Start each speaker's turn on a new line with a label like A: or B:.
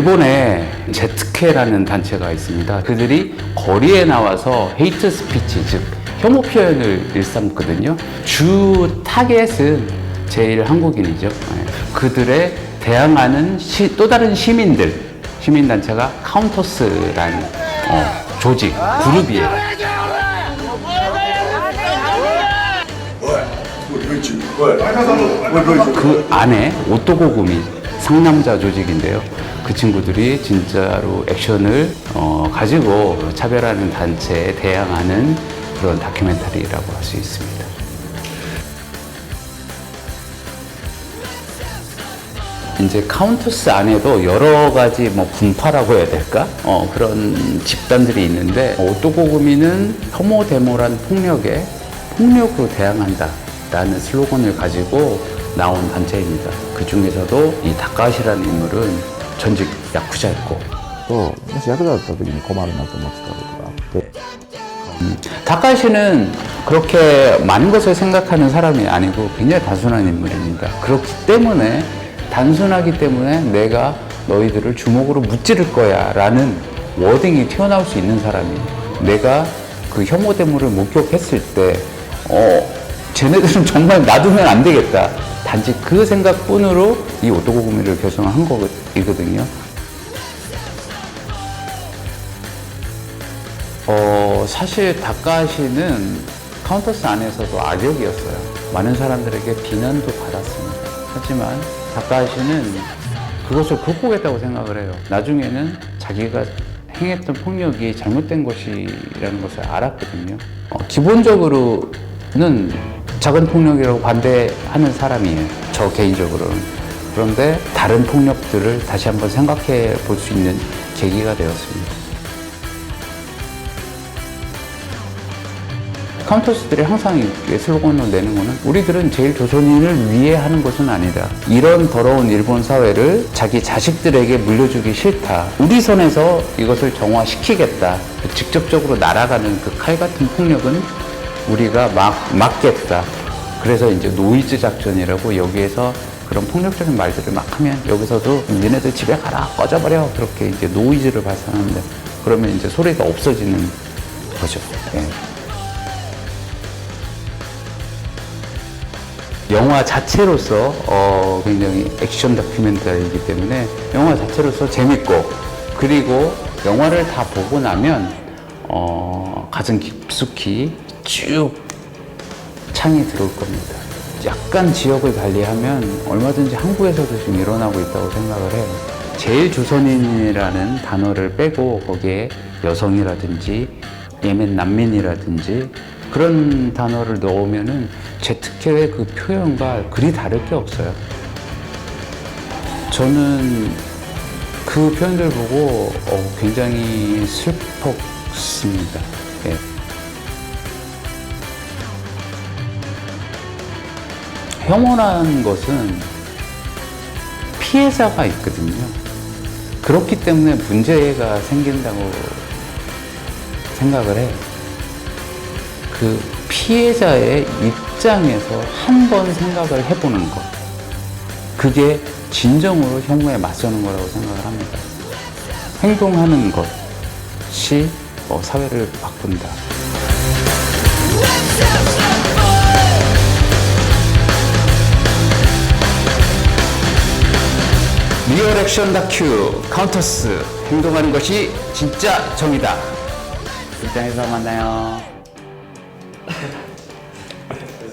A: 일본에 제트케라는 단체가 있습니다. 그들이 거리에 나와서 헤이트 스피치, 즉 혐오 표현을 일삼거든요. 주 타겟은 제일 한국인이죠. 예. 그들의 대항하는 시- 또 다른 시민들, 시민단체가 카운터스라는 어, 조직, 그룹이에요. 그 안에 오토고금이 상남자 조직인데요. 그 친구들이 진짜로 액션을 어, 가지고 차별하는 단체에 대항하는 그런 다큐멘터리라고 할 수 있습니다. 이제 카운터스 안에도 여러 가지 뭐 분파라고 해야 될까? 어, 그런 집단들이 있는데 오토고금이는 혐오 데모란 폭력에 폭력으로 대항한다 라는 슬로건을 가지고 나온 단체입니다. 그 중에서도 이 다카시라는 인물은 전직 야쿠자였고
B: ともし役立った時に困るなと思ってたことがあって
A: 다카시는 그렇게 많은 것을 생각하는 사람이 아니고 굉장히 단순한 인물입니다. 그렇기 때문에 단순하기 때문에 내가 너희들을 주먹으로 무찌를 거야 라는 워딩이 튀어나올 수 있는 사람이에요. 내가 그 혐오 데모를 목격했을 때, 어, 쟤네들은 정말 놔두면 안 되겠다. 단지 그 생각뿐으로 이 오토고 구미를 결성한 거거든요. 어, 사실 다카시는 카운터스 안에서도 악역이었어요. 많은 사람들에게 비난도 받았습니다. 하지만 다카시는 그것을 극복했다고 생각을 해요. 나중에는 자기가 행했던 폭력이 잘못된 것이라는 것을 알았거든요. 어, 기본적으로는 작은 폭력이라고 반대하는 사람이에요. 저 개인적으로는. 그런데 다른 폭력들을 다시 한번 생각해 볼 수 있는 계기가 되었습니다. 카운터스들이 항상 슬로건을 내는 거는 우리들은 제일 조선인을 위해 하는 것은 아니다. 이런 더러운 일본 사회를 자기 자식들에게 물려주기 싫다. 우리 선에서 이것을 정화시키겠다. 직접적으로 날아가는 그 칼 같은 폭력은 우리가 막, 막겠다. 그래서 이제 노이즈 작전이라고 여기에서 그런 폭력적인 말들을 막 하면 여기서도 니네들 집에 가라 꺼져버려 그렇게 이제 노이즈를 발산하는데 그러면 이제 소리가 없어지는 거죠. 예. 영화 자체로서 어, 굉장히 액션 다큐멘터리이기 때문에 영화 자체로서 재밌고 그리고 영화를 다 보고 나면 어, 가슴 깊숙이 쭉 창이 들어올 겁니다. 약간 지역을 달리하면 얼마든지 한국에서도 지금 일어나고 있다고 생각을 해요. 제일 조선인이라는 단어를 빼고 거기에 여성이라든지 예멘 난민이라든지 그런 단어를 넣으면은 제특혜의 그 표현과 그리 다를 게 없어요. 저는 그 표현들 보고 어, 굉장히 슬펐습니다. 예. 혐오라는 것은 피해자가 있거든요. 그렇기 때문에 문제가 생긴다고 생각을 해요. 그 피해자의 입장에서 한 번 생각을 해보는 것. 그게 진정으로 혐오에 맞서는 거라고 생각을 합니다. 행동하는 것이 어, 사회를 바꾼다. 리얼 액션 다큐 카운터스 행동하는 것이 진짜 정이다. 극장에서 만나요.